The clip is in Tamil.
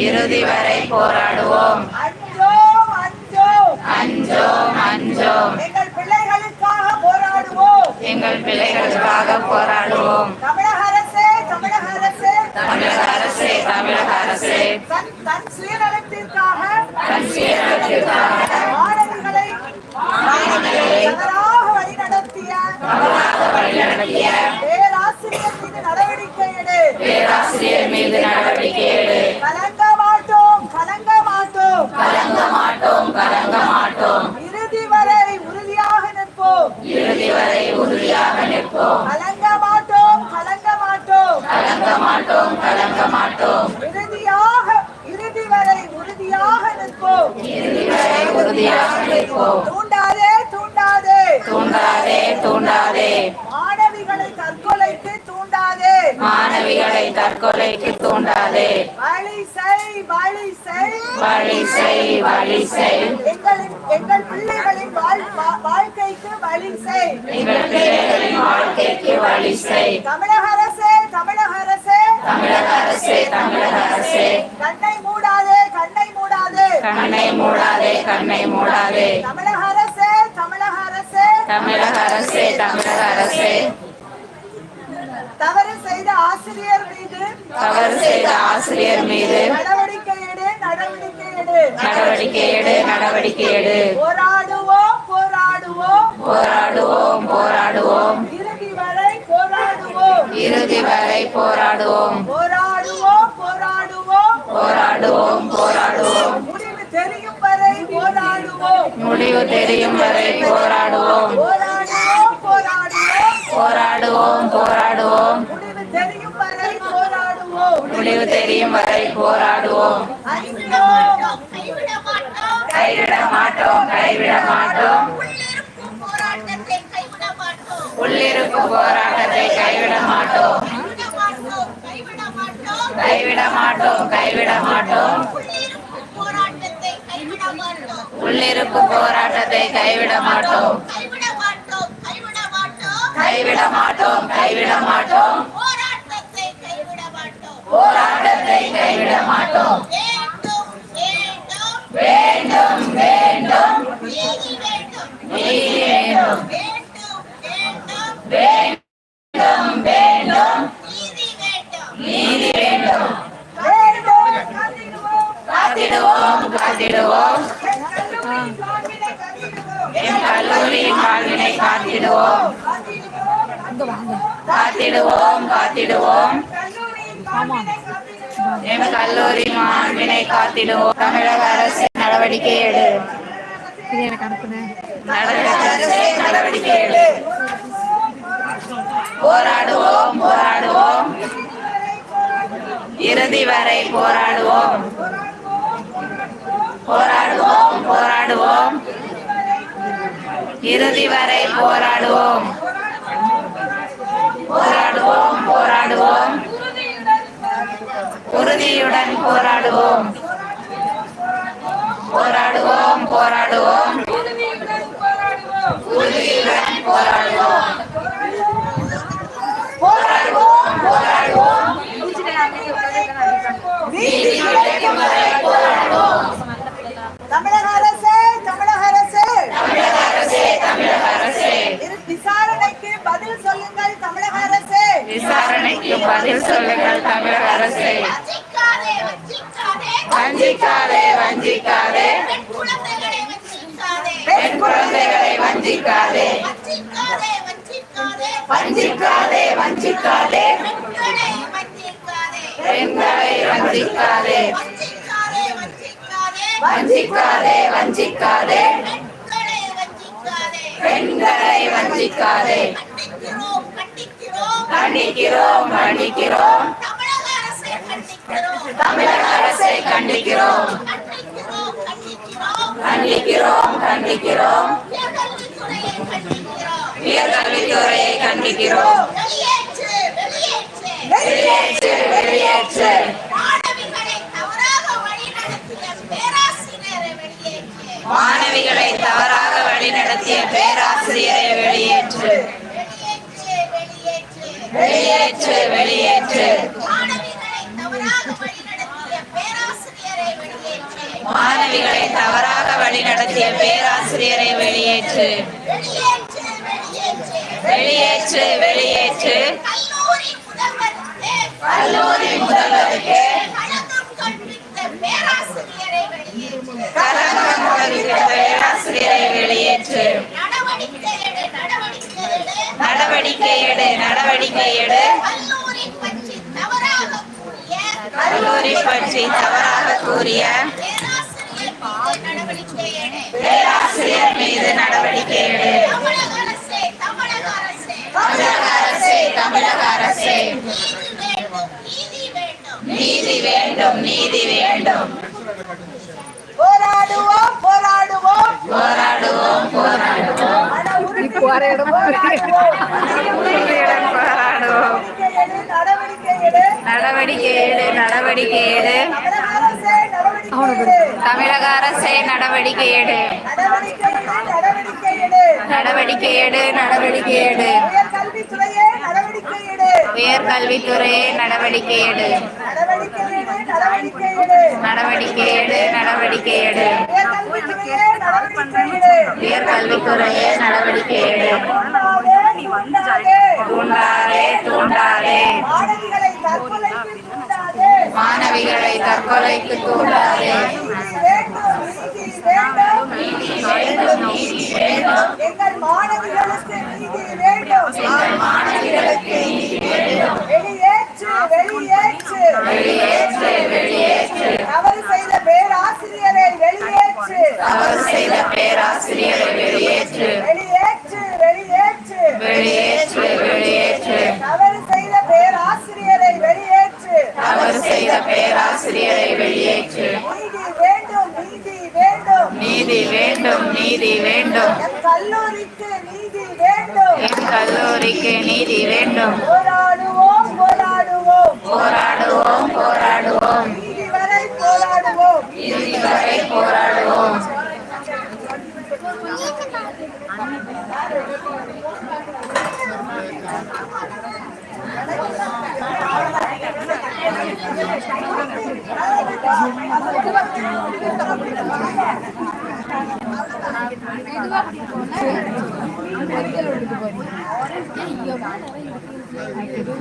இறுதி வரை போராடுவோம். அஞ்சோம் அஞ்சோம். அஞ்சோம் அஞ்சோம். எங்கள் பிள்ளைகளுக்காக போராடுவோம். எங்கள் பிள்ளைகளுக்காக போராடுவோம். தமிழக அரசே தமிழக அரசே. தமிழக அரசே தமிழக அரசே. தன் சுயநலத்திற்காக தன் சுயநலத்திற்காக மாணவர்களை தவறாக வழிநடத்திய வழிநடத்திய பேராசிரியர் மீது நடவடிக்கை எடு பேராசிரியர் மீது நடவடிக்கை எடு கலங்க மாட்டோம் கலங்க மாட்டோம் கலங்க மாட்டோம் கலங்க மாட்டோம் இறுதி வரை உறுதியாக நிற்போம் இறுதி வரை உறுதியாக நிற்போம் கலங்க மாட்டோம் கலங்க மாட்டோம் கலங்க மாட்டோம் கலங்க மாட்டோம் இறுதியாக இறுதி வரை உறுதியாக நிற்போம் இறுதி வரை உறுதியாக நிற்போம் தூண்டாதே தூண்டாதே. தூண்டாதே தூண்டாதே. மாணவிகளை தற்கொலைக்கு தூண்டாதே. மாணவிகளை தற்கொலைக்கு தூண்டாதே. வழி செய் வழி செய். வழி செய் வழி செய். எங்களின் எங்கள் பிள்ளைகளின் வாழ்க்கைக்கு வழி செய். எங்கள் பிள்ளைகளின் வாழ்க்கைக்கு வழி செய். தமிழக அரசே தமிழக அரசே. தமிழக அரசே தமிழக அரசே. கண்ணை மூடாதே தமிழக அரசே தமிழக அரசே தமிழக அரசே தமிழக அரசே தவறு செய்த ஆசிரியர் மீது தவறு செய்த ஆசிரியர் மீது. நடவடிக்கை எடு நடவடிக்கை எடு. நடவடிக்கை எடு நடவடிக்கை எடு. போராடுவோம் போராடுவோம். போராடுவோம் போராடுவோம். இறுதி வரை போராடுவோம். இறுதி வரை போராடுவோம் போராடுவோம் போராடுவோம் போராடுவோம் முடிவு தெரியும் வரை முடிவு தெரியும் வரை போராடுவோம். போராடுவோம் போராடுவோம். முடிவு தெரியும் வரை போராடுவோம். கைவிட மாட்டோம் கைவிட மாட்டோம் கைவிட மாட்டோம். உள்ளிருக்கும் போராட்டத்தை கைவிட மாட்டோம். கைவிட மாட்டோம் கைவிட மாட்டோம். உள்ளிருப்பு போராட்டத்தை கைவிட மாட்டோம். கைவிட மாட்டோம் கைவிட மாட்டோம். போராட்டத்தை கைவிட மாட்டோம். என் கல்லூரியின் வாழ்வினை காத்திடுவோம் காத்திடுவோம் காத்திடுவோம் காத்திடுவோம் என் கல்லூரி மாண்பினை காத்திடுவோம் தமிழக அரசு நடவடிக்கை எடு நடவடிக்கை நடவடிக்கை எடு போராடுவோம் போராடுவோம். இறுதி வரை போராடுவோம். போராடுவோம் போராடுவோம். இறுதி வரை போராடுவோம். போராடுவோம் போராடுவோம். உறுதியுடன் போராடுவோம். போராடுவோம் போராடுவோம் உறுதியுடன் போராடுவோம் போராடுவோம் போராடுவோம் நீதி கிடைக்கும் வரை போராடுவோம் தமிழக அரசே தமிழக அரசே தமிழக அரசே தமிழக அரசே இரு விசாரணைக்கு பதில் சொல்லுங்கள் தமிழக அரசே விசாரணைக்கு பதில் சொல்லுங்கள் தமிழக அரசே. வஞ்சிக்காதே வஞ்சிக்காதே. பெண் குழந்தைகளை வஞ்சிக்காதே. வஞ்சிக்காதே. வஞ்சிக்காதே பெண்களை வஞ்சிக்காதே. வஞ்சிக்காதே. பெண்களை வஞ்சிக்காதே. கண்டிக்கிறோம் கண்டிக்கிறோம் தமிழக அரசை கண்டிக்கிறோம் கண்டிக்கிறோம் கண்டிக்கிறோம் கண்டிக்கிறோம் உயர்கல்வித்துறையை கண்டிக்கிறோம். வெளியேற்று வெளியேற்று. மாணவிகளை தவறாக வழிநடத்திய பேராசிரியரை வெளியேற்று. வெளியேற்று வெளியேற்று. மாணவிகளை தவறாக வழி நடத்திய பேராசிரியரை வெளியேற்று. வெளியேற்று வெளியேற்று. கல்லூரி முதல்வருக்கு பேராசிரியரை வெளியேற்று. நடவடிக்கை எடு நடவடிக்கை எடு கல்லூரி பற்றி தவறாக கூறிய பேராசிரியர் மீது நடவடிக்கை எடு தமிழக அரசே தமிழக அரசே. நீதி வேண்டும் நீதி வேண்டும். போராடுவோம் போராடுவோம். போராடுவோம் போராடுவோம். மன உறுதி நடவடிக்கை எடு நடவடிக்கை எடு. தமிழக அரசே நடவடிக்கை எடு. நடவடிக்கை எடு நடவடிக்கை எடு. உயர்கல்வித்துறையே நடவடிக்கை எடு. நடவடிக்கை எடு நடவடிக்கை எடு. நடவடிக்கை எடு. நடவடிக்கை. தூண்டாதே தூண்டாதே. மாணவிகளை தற்கொலைக்கு எங்கள் மாணவிகளுக்கு நீதி வேண்டும். போராடுவோம். இறுதி போராடுவோம். இதுவா